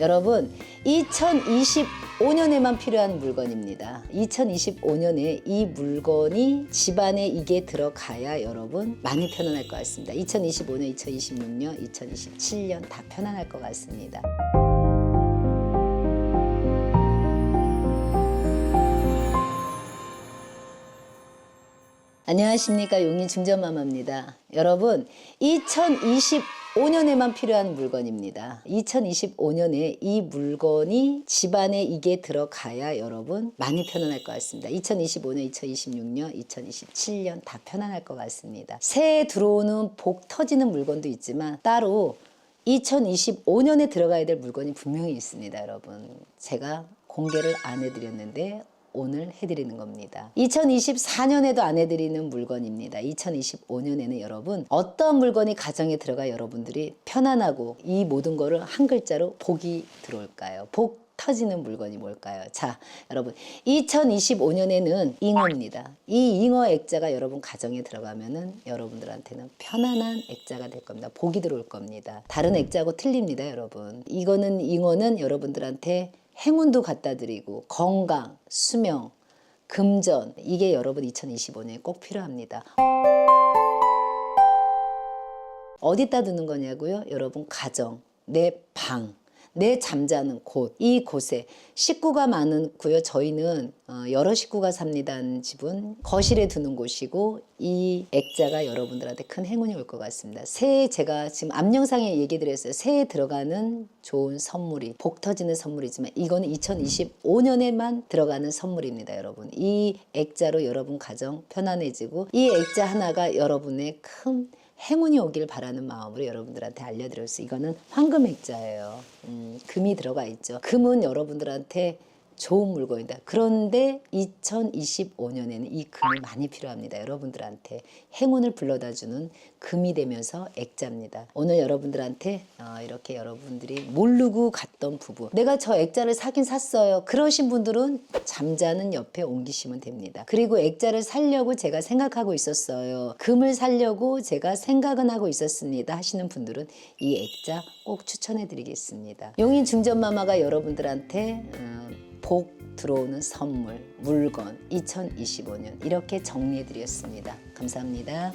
여러분 2025년에만 필요한 물건입니다. 2025년에 이 물건이 집안에 이게 들어가야 여러분 많이 편안할 것 같습니다. 2025년, 2026년, 2027년 다 편안할 것 같습니다. 안녕하십니까 용인 중전마마입니다. 여러분 2025년에만 필요한 물건입니다. 2025년에 이 물건이 집안에 이게 들어가야 여러분 많이 편안할 것 같습니다. 2025년, 2026년, 2027년 다 편안할 것 같습니다. 새해 들어오는 복 터지는 물건도 있지만 따로 2025년에 들어가야 될 물건이 분명히 있습니다, 여러분. 제가 공개를 안 해드렸는데 오늘 해드리는 겁니다. 2024년에도 안 해드리는 물건입니다. 2025년에는 여러분 어떤 물건이 가정에 들어가 여러분들이 편안하고 이 모든 거를 한 글자로 복이 들어올까요? 복 터지는 물건이 뭘까요? 자, 여러분 2025년에는 잉어입니다. 이 잉어 액자가 여러분 가정에 들어가면은 여러분들한테는 편안한 액자가 될 겁니다. 복이 들어올 겁니다. 다른 액자하고 틀립니다, 여러분. 이거는 잉어는 여러분들한테 행운도 갖다 드리고 건강, 수명, 금전 이게 여러분 2025년에 꼭 필요합니다. 어디다 두는 거냐고요? 여러분 가정, 내 방, 내 잠자는 곳, 이 곳에 식구가 많고요. 저희는 어, 여러 식구가 삽니다는 집은 거실에 두는 곳이고 이 액자가 여러분들한테 큰 행운이 올 것 같습니다. 새해 제가 지금 앞 영상에 얘기 드렸어요. 새해 들어가는 좋은 선물이 복 터지는 선물이지만 이거는 2025년에만 들어가는 선물입니다, 여러분. 이 액자로 여러분 가정 편안해지고 이 액자 하나가 여러분의 큰 행운이 오길 바라는 마음으로 여러분들한테 알려드렸어요. 이거는 황금 액자예요. 음, 금이 들어가 있죠. 금은 여러분들한테 좋은 물건이다. 그런데 2025년에는 이 금이 많이 필요합니다. 여러분들한테 행운을 불러다 주는 금이 되면서 액자입니다. 오늘 여러분들한테 어, 이렇게 여러분들이 모르고 갔던 부부 내가 저 액자를 사긴 샀어요. 그러신 분들은 잠자는 옆에 옮기시면 됩니다. 그리고 액자를 살려고 제가 생각하고 있었어요. 금을 살려고 제가 생각은 하고 있었습니다. 하시는 분들은 이 액자 꼭 추천해 드리겠습니다. 용인 중전마마가 여러분들한테 어, 복 들어오는 선물, 물건 2025년 이렇게 정리해 드렸습니다. 감사합니다.